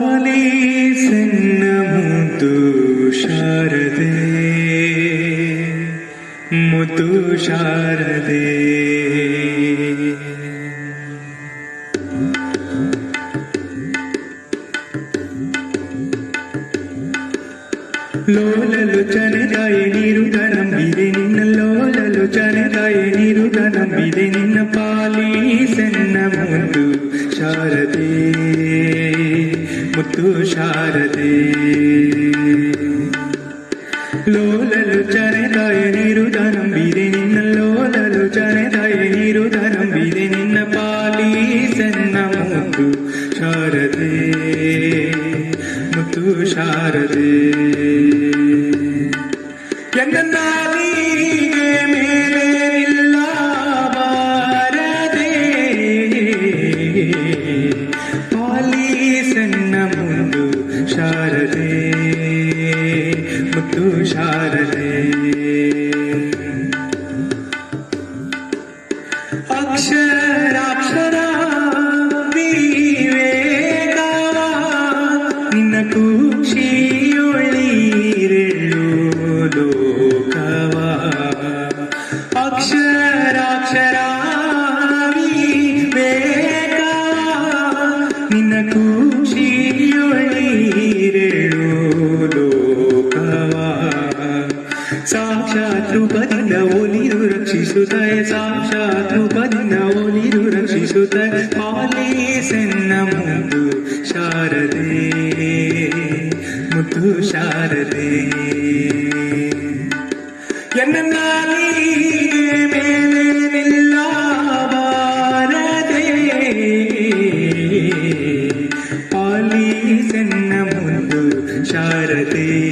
ಪಾಲೀಸನ್ನ ಮುದ್ದು ಶಾರದೆ ಮುದ್ದು ಶಾರದೆ ಲೋಲಲು ಚನೆದಾಯ ನೀರುದ ನಂಬಿದೆ ನಿನ್ನ ಲೋಲಲು ಚನೆದಾಯ ನೀರುದ ನಂಬಿದೆ ನಿನ್ನ ಪಾಲೀಸನ್ನ ಮುದ್ದು ಶಾರದೆ മുത്തു ശാരദേ. ലോലലു ചരതായ നിരുധനം വിരെ നിന്ന ലോലലു ചരതായ നിരുധനം വിരെ നിന്ന പാലീസെന്ന മുത്തു ശാരദേ. മുത്തു ശാരദേ. എന്നാൽ ಶಾರದೆ ಮುತ್ತು ಶಾರದೆ ಅಕ್ಷರಾಕ್ಷರ ವಿವೇಕ ನಿನ್ನ ಖುಷಿಯೊಳಿರೆಳು ಸಾಕ್ಷಾತ್ ರೂಪದಿಂದ ಒಲಿದು ರಕ್ಷಿಸುತ್ತಾಯ ಸಾಕ್ಷಾತ್ ರೂಪದಿಂದ ಒಲಿದು ರಕ್ಷಿಸುತ್ತಾಯ ಪಾಲೀಸೆನ್ನ ಮುದ್ದು ಶಾರದೆ ಮುದ್ದು ಶಾರದೆ ಎನ್ನ ನಾಲಿಗೆ ಮೇಲೆ ನಿಲ್ಲ ಬಾರದೆ ಪಾಲೀಸೆನ್ನ ಮುದ್ದು ಶಾರದೆ ಮುದ್ದು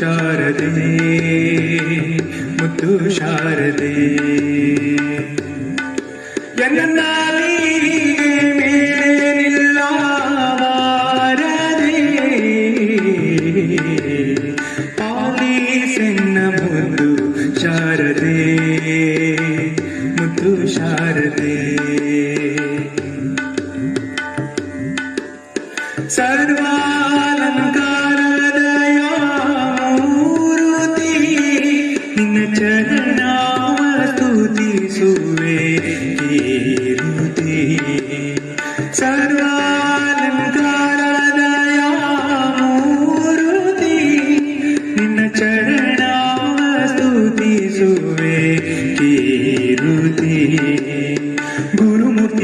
ശാരദ മുത്തു ശാരദ. എന്നാലീ സർവാലങ്കാര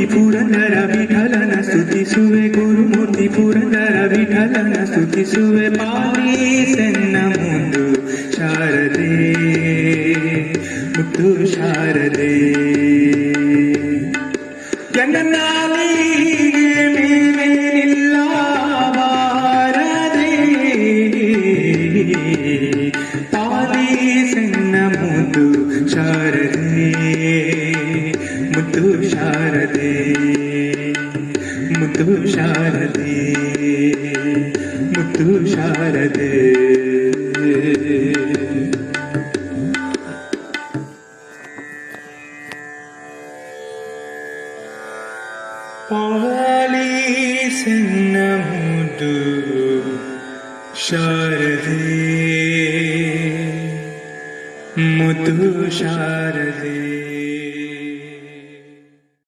ಪುರಂದರ ವಿಠಲನ ಸ್ತುತಿಸುವೆ ಗುರುಮೂರ್ತಿ ಪುರಂದರ ವಿಠಲನ ಸ್ತುತಿಸುವೆ ಪಾಲೀಸೆನ್ನ ಮುದ್ದು ಶಾರದೆ ಪಾಲೀಸೆನ್ನ ಮುದ್ದು ಶಾರದೆ ಮುದ್ದು ಶಾರದೆ